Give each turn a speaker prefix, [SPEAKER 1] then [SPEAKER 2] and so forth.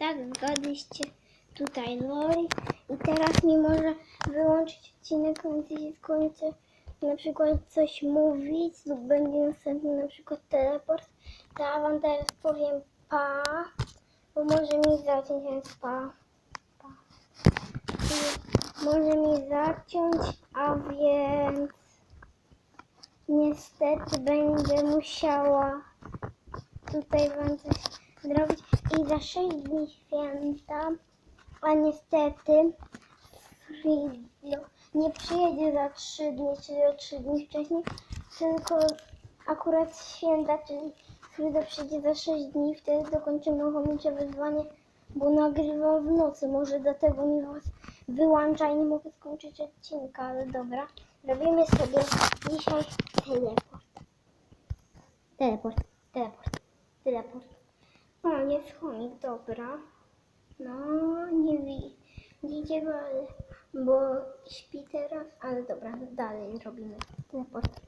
[SPEAKER 1] Tak, zgadliście tutaj Lori. I teraz mi może wyłączyć odcinek, będzie się skończy na przykład coś mówić lub będzie następny na przykład teleport. To ja wam teraz powiem pa, bo może mi zaciąć, więc pa. pa. I może mi zaciąć, a więc niestety będę musiała tutaj wam coś zrobić i za 6 dni święta, a niestety Frido nie przyjedzie za 3 dni, czyli o 3 dni wcześniej, tylko akurat święta, czyli Frido przyjdzie za 6 dni, wtedy dokończymy chomicze wyzwanie, bo nagrywam w nocy, może dlatego mi was wyłącza i nie mogę skończyć odcinka, ale dobra. Robimy sobie dzisiaj teleport. Teleport, teleport, teleport. O, jest chomik, dobra. No, nie wi- widzicie go, ale, bo śpi teraz, ale dobra, dalej robimy. Teleport.